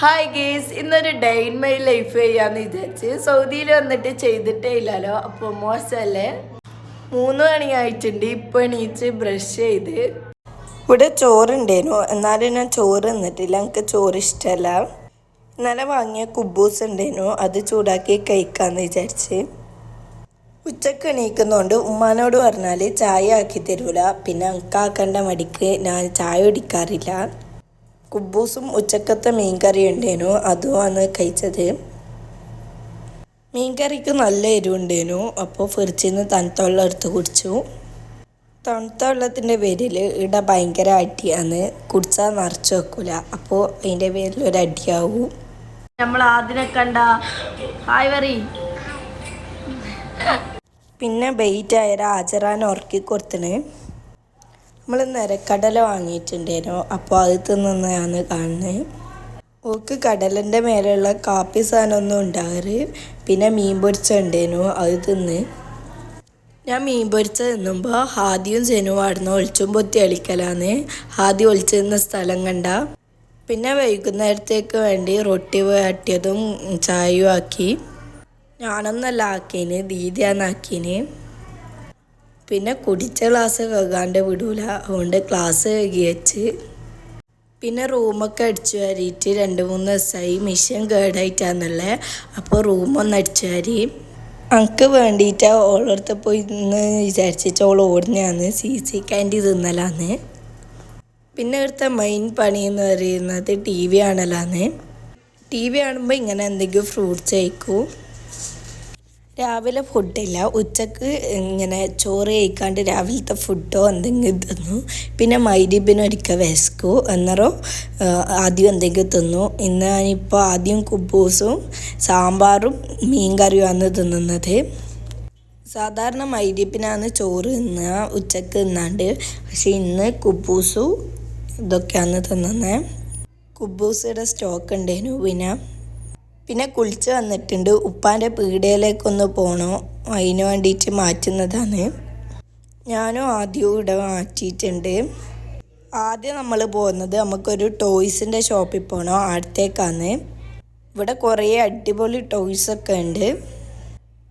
Hi guys ഇന്നൊരു day in my life ചെയ്യാന്ന് വിചാരിച്ച് സൗദിയിൽ വന്നിട്ട് ചെയ്തിട്ടേ ഇല്ലല്ലോ. അപ്പോൾ മോശമല്ലേ മൂന്ന് മണി ആയിട്ടുണ്ട് ഇപ്പൊ എണീച്ച് ബ്രഷ് ചെയ്ത്. ഇവിടെ ചോറുണ്ടേനു. എന്നാലും ഞാൻ ചോറ് തിന്നിട്ടില്ല. എനിക്ക് ചോറ് ഇഷ്ടമല്ല ഇന്നലെ വാങ്ങിയ കുബൂസ് ഉണ്ടേനു. അത് ചൂടാക്കി കഴിക്കാന്ന് വിചാരിച്ച്. ഉച്ചയ്ക്ക് എണീക്കുന്നതുകൊണ്ട് ഉമ്മാനോട് പറഞ്ഞാൽ ചായ ആക്കി തരൂല. പിന്നെ എനിക്കാക്കേണ്ട മടിക്ക് ഞാൻ ചായ കുടിക്കാറില്ല. കുബൂസും ഉച്ചക്കത്തെ മീൻകറി ഉണ്ടേനു. അതുമാണ് കഴിച്ചത്. മീൻകറിക്ക് നല്ല എരിവുണ്ടേനു അപ്പോൾ ഫ്രിഡ്ജിൽ നിന്ന് തണുത്ത വെള്ളം എടുത്ത് കുടിച്ചു. തണുത്ത വെള്ളത്തിന്റെ പേരിൽ ഇവിടെ ഭയങ്കര അടിയാണ്. കുടിച്ചാൽ നിറച്ച് വെക്കൂല. അപ്പോൾ അതിന്റെ പേരിൽ ഒരു അടിയാവും. നമ്മൾ ആദ്യം കണ്ട ഹായ് വറി പിന്നെ ബെയ്റ്റ് ആയ ആചരാൻ ഉറക്കി കൊടുത്തിന് നമ്മൾ നിരക്കടല വാങ്ങിയിട്ടുണ്ടായിരുന്നു. അപ്പോൾ അത് തിന്നുന്നതാണ് കാണുന്നത് ഓക്ക് കടലിന്റെ മേലെയുള്ള കാപ്പി സാധനമൊന്നും ഉണ്ടാകാറ് പിന്നെ മീൻ പൊരിച്ചുണ്ടായിരുന്നു അത് തിന്ന്. ഞാൻ മീൻ പൊരിച്ച തിന്നുമ്പോൾ ഹാദിയും ജനുവും ആടുന്ന ഒളിച്ചും പൊത്തി കളിക്കലാന്ന് ഹാദി ഒളിച്ചു നിന്ന സ്ഥലം കണ്ട. പിന്നെ വൈകുന്നേരത്തേക്ക് വേണ്ടി റൊട്ടി വാട്ടിയതും ചായയും ആക്കി. ഞാനൊന്നല്ല ആക്കീന് ദീദിയാണ് ആക്കീന്. പിന്നെ കുടിച്ച ഗ്ലാസ് കഴുകാണ്ട് വിടൂല. അതുകൊണ്ട് ഗ്ലാസ് കഴുകി വെച്ച് പിന്നെ റൂമൊക്കെ അടിച്ചു വാരിയിട്ട് രണ്ട് മൂന്ന് ദിവസമായി മിഷ്യൻ കേടായിട്ടാന്നുള്ളത് അപ്പോൾ റൂമൊന്ന് അടിച്ചു വാരി. എനിക്ക് വേണ്ടിയിട്ട് ഓളടുത്ത് പോയി ഇന്ന് വിചാരിച്ചിട്ട് ഓൾ ഓടുന്നതാണ് സി സി ക്യാൻഡി തിന്നലാന്ന്. പിന്നെ ഇവിടുത്തെ മെയിൻ പണി എന്ന് പറയുന്നത് ടി വി ആണല്ലാന്ന് ടി വി കാണുമ്പോൾ ഇങ്ങനെ എന്തെങ്കിലും ഫ്രൂട്ട്സ് കഴിക്കും. രാവിലെ ഫുഡില്ല ഉച്ചയ്ക്ക് ഇങ്ങനെ ചോറ് കഴിക്കാണ്ട് രാവിലത്തെ ഫുഡോ എന്തെങ്കിലും തിന്നു. പിന്നെ മൈദീപിന് ഒരിക്കൽ വിശക്കു. എന്നറോ ആദ്യം എന്തെങ്കിലും തിന്നു. ഇന്ന് ഞാനിപ്പോൾ ആദ്യം കുബൂസും സാമ്പാറും മീൻ കറിയുമാണ് തിന്നുന്നത്. സാധാരണ മൈരീബിനാണ് ചോറ് തിന്നുക ഉച്ചയ്ക്ക് തിന്നാണ്ട്. പക്ഷെ ഇന്ന് കുബൂസും ഇതൊക്കെയാണ് തിന്നുന്നത് കുബൂസയുടെ സ്റ്റോക്ക് ഉണ്ടായിരുന്നു പിന്നെ പിന്നെ കുളിച്ച് വന്നിട്ടുണ്ട്. ഉപ്പാന്റെ പീടികയിലേക്കൊന്ന് പോകണോ അതിന് വേണ്ടിയിട്ട് മാറ്റുന്നതാണ്. ഞാനും ആദ്യവും ഇവിടെ മാറ്റിയിട്ടുണ്ട്. ആദ്യം നമ്മൾ പോകുന്നത് നമുക്കൊരു ടോയ്സിന്റെ ഷോപ്പിൽ പോകണം അടുത്തേക്കാണ്. ഇവിടെ കുറേ അടിപൊളി ടോയ്സൊക്കെ ഉണ്ട്.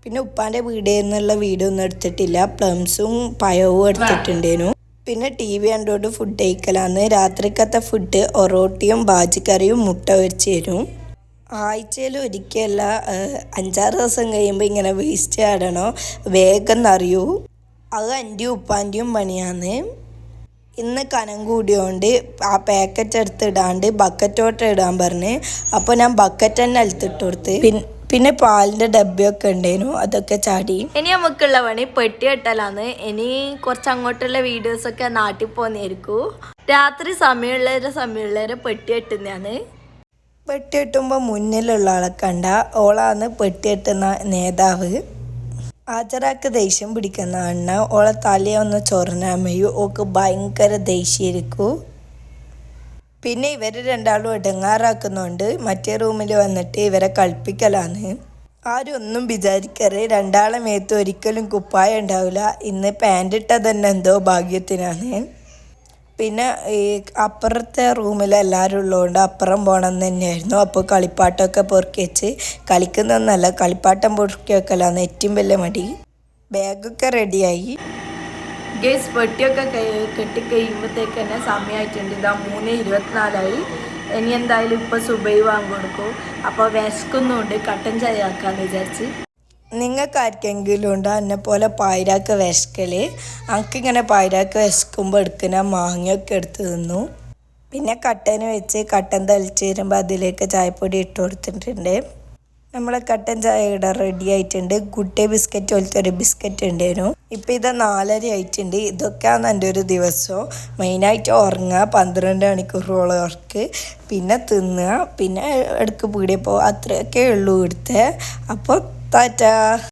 പിന്നെ ഉപ്പാന്റെ വീടിൽ നിന്നുള്ള വീഡിയോ ഒന്നും എടുത്തിട്ടില്ല. പ്ലംസും പയവും എടുത്തിട്ടുണ്ടേനു. പിന്നെ ടി വി കണ്ടുകൊണ്ട് ഫുഡ് കഴിക്കലാന്ന്. രാത്രിക്കത്തെ ഫുഡ് ഒറോട്ടിയും ബാജിക്കറിയും മുട്ട വെച്ച് തരും ആഴ്ചയിൽ ഒരിക്കലല്ല അഞ്ചാറ് ദിവസം കഴിയുമ്പോൾ ഇങ്ങനെ വേസ്റ്റ് ആടണോ. വേഗം നിറയൂ അത് എന്റെ ഉപ്പാന്റെയും പണിയാണ് ഇന്ന് കനം കൂടിയോണ്ട് ആ പാക്കറ്റ് എടുത്ത് ഇടാണ്ട് ബക്കറ്റോട്ട് ഇടാൻ പറഞ്ഞ്. അപ്പോൾ ഞാൻ ബക്കറ്റ് തന്നെ അലത്തിട്ട് കൊടുത്ത്. പിന്നെ പാലിന്റെ ഡബ്ബയൊക്കെ ഉണ്ടായിരുന്നു അതൊക്കെ ചാടി. ഇനി നമുക്കുള്ള പണി പെട്ടി കെട്ടലാന്ന് ഇനി കുറച്ച് അങ്ങോട്ടുള്ള വീഡിയോസൊക്കെ നാട്ടിൽ പോകുന്നതായിരിക്കും രാത്രി സമയമുള്ളവരെ സമയമുള്ളവരെ പെട്ടി കെട്ടുന്നതാണ് പെട്ടി കെട്ടുമ്പോൾ മുന്നിലുള്ള ആളെ കണ്ട ഓളാന്ന് പെട്ടി കെട്ടുന്ന നേതാവ്. ആചരാക്ക് ദേഷ്യം പിടിക്കുന്ന അണ്ണ ഓളെ തലയൊന്ന് ചൊറനാമയും ഓക്ക് ഭയങ്കര ദേഷ്യമായിരിക്കും പിന്നെ ഇവർ രണ്ടാളും ഇടങ്ങാറാക്കുന്നുണ്ട് മറ്റേ റൂമിൽ വന്നിട്ട് ഇവരെ കളിപ്പിക്കലാണ് ആരും ഒന്നും വിചാരിക്കരുത്. രണ്ടാളെ മേത്ത് ഒരിക്കലും കുപ്പായ ഉണ്ടാവില്ല ഇന്ന് പാന്റ് ഇട്ടത് എന്തോ ഭാഗ്യത്തിനാണ് പിന്നെ ഈ അപ്പുറത്തെ റൂമിൽ എല്ലാവരും ഉള്ളതുകൊണ്ട് അപ്പുറം പോകണം തന്നെയായിരുന്നു. അപ്പോൾ കളിപ്പാട്ടമൊക്കെ പൊറുക്കി വെച്ച് കളിക്കുന്നൊന്നല്ല കളിപ്പാട്ടം പൊറുക്കി വെക്കലാന്ന് ഏറ്റവും വലിയ മടി. ബാഗൊക്കെ റെഡിയായി. ഗേസ് പെട്ടിയൊക്കെ കെട്ടി കഴിയുമ്പോഴത്തേക്ക് തന്നെ സമയമായിട്ടുണ്ട് ഇതാ മൂന്ന് ഇരുപത്തിനാലായി. ഇനി എന്തായാലും ഇപ്പോൾ സുബൈ വാങ്ങി കൊടുക്കും. അപ്പോൾ വിശക്കുന്നുണ്ട്. കട്ടൻ ചായ ആക്കാമെന്ന് വിചാരിച്ച്. നിങ്ങൾക്ക് ആർക്കെങ്കിലും ഉണ്ടോ? എന്നെ പോലെ പായരാക്ക് വിശക്കൽ എനിക്കിങ്ങനെ പായരാക്ക് വിശക്കുമ്പോൾ എടുക്കുന്ന മാങ്ങയൊക്കെ എടുത്ത് തിന്നു. പിന്നെ കട്ടന് വെച്ച് കട്ടൻ തളിച്ച് വരുമ്പോൾ അതിലേക്ക് ചായപ്പൊടി ഇട്ട് കൊടുത്തിട്ടുണ്ട്. നമ്മളെ കട്ടൻ ചായ ഇവിടെ റെഡി ആയിട്ടുണ്ട്. ഗുഡ് ബിസ്ക്കറ്റ് പോലത്തെ ഒരു ബിസ്ക്കറ്റ് ഉണ്ടായിരുന്നു ഇപ്പം ഇത് നാലര ആയിട്ടുണ്ട്. ഇതൊക്കെയാണ് എന്റെ ഒരു ദിവസം. മെയിനായിട്ട് ഉറങ്ങുക പന്ത്രണ്ട് മണിക്കൂറോളം ഉറക്ക് പിന്നെ തിന്നുക പിന്നെ എടുക്ക് പീടിയപ്പോൾ അത്രയൊക്കെ ഉള്ളൂ ഇവിടുത്തെ. അപ്പോൾ Tata